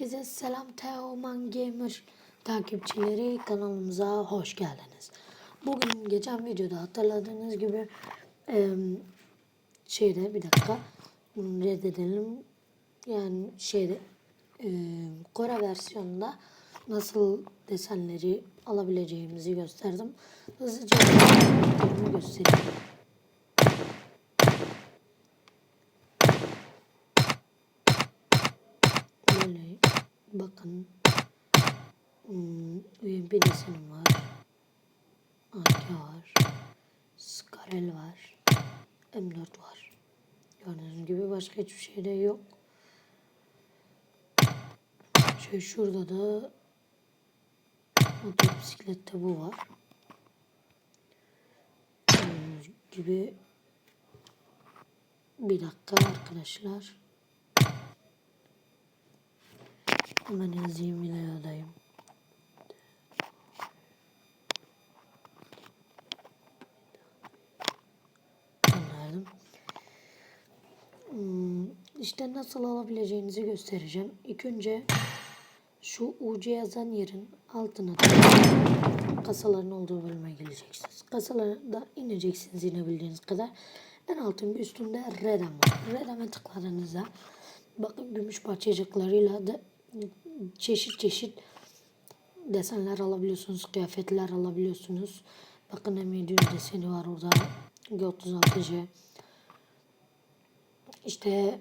Herkese selam Teoman Gamer takipçileri kanalımıza hoş geldiniz. Bugün geçen videoda hatırladığınız gibi eee, şeyde bir dakika bunu reddedelim. Yani şeyde eee, Kore versiyonunda nasıl desenleri alabileceğimizi gösterdim. Hızlıca göstereyim. Böyle bakın hmm, UMP desenim var. AK var. Skarel var. M4 var. Gördüğünüz gibi başka hiçbir şey de yok. Şöyle şurada da motosiklette bu var. Gördüğünüz gibi bir dakika arkadaşlar. Hemen yazayım videodayım. Anladım. Hmm, işte nasıl alabileceğinizi göstereceğim. İlk önce şu UC yazan yerin altına kasaların olduğu bölüme geleceksiniz. Kasalarda ineceksiniz inebildiğiniz kadar. En altın bir üstünde Redem var. Redem'e tıkladığınızda bakın gümüş parçacıklarıyla da çeşit çeşit desenler alabiliyorsunuz. Kıyafetler alabiliyorsunuz. Bakın M700 deseni var orada. G36C. İşte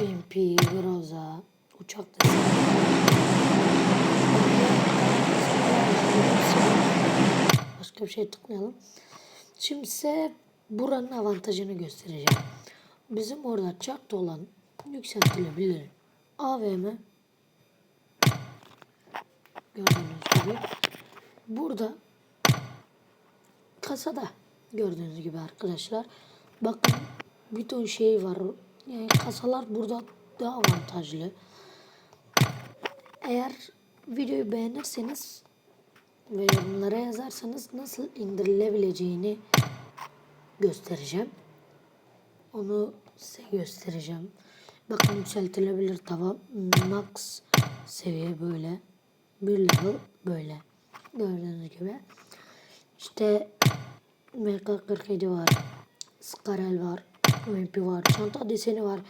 UMP, Groza, uçak deseni. Başka bir şey tıklayalım. Şimdi size buranın avantajını göstereceğim. Bizim orada çarpta olan yükseltilebilir AVM gördüğünüz gibi. Burada kasada gördüğünüz gibi arkadaşlar. Bakın bir ton şey var. Yani kasalar burada daha avantajlı. Eğer videoyu beğenirseniz ve yorumlara yazarsanız nasıl indirilebileceğini göstereceğim. Onu size göstereceğim. Bakın yükseltilebilir tava. Max seviye böyle bir level böyle. Gördüğünüz gibi. İşte MK47 var. Skarel var. UMP var. Çanta deseni var.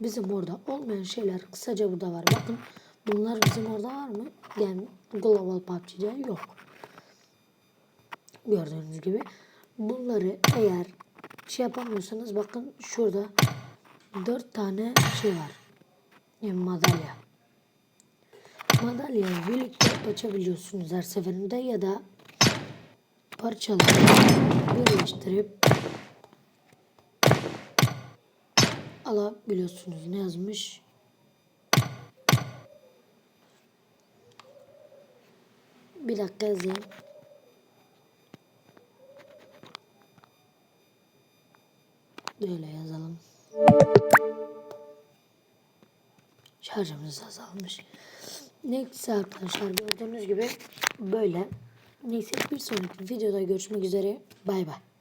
Bizim orada olmayan şeyler kısaca burada var. Bakın bunlar bizim orada var mı? Yani Global PUBG'de yok. Gördüğünüz gibi. Bunları eğer şey yapamıyorsanız bakın şurada dört tane şey var. Yani madalya madalyayı birlikte açabiliyorsunuz her seferinde ya da parçaları birleştirip alabiliyorsunuz. Ne yazmış? Bir dakika yazayım. Böyle yazalım. Şarjımız azalmış. Neyse arkadaşlar gördüğünüz gibi böyle. Neyse bir sonraki videoda görüşmek üzere. Bay bay.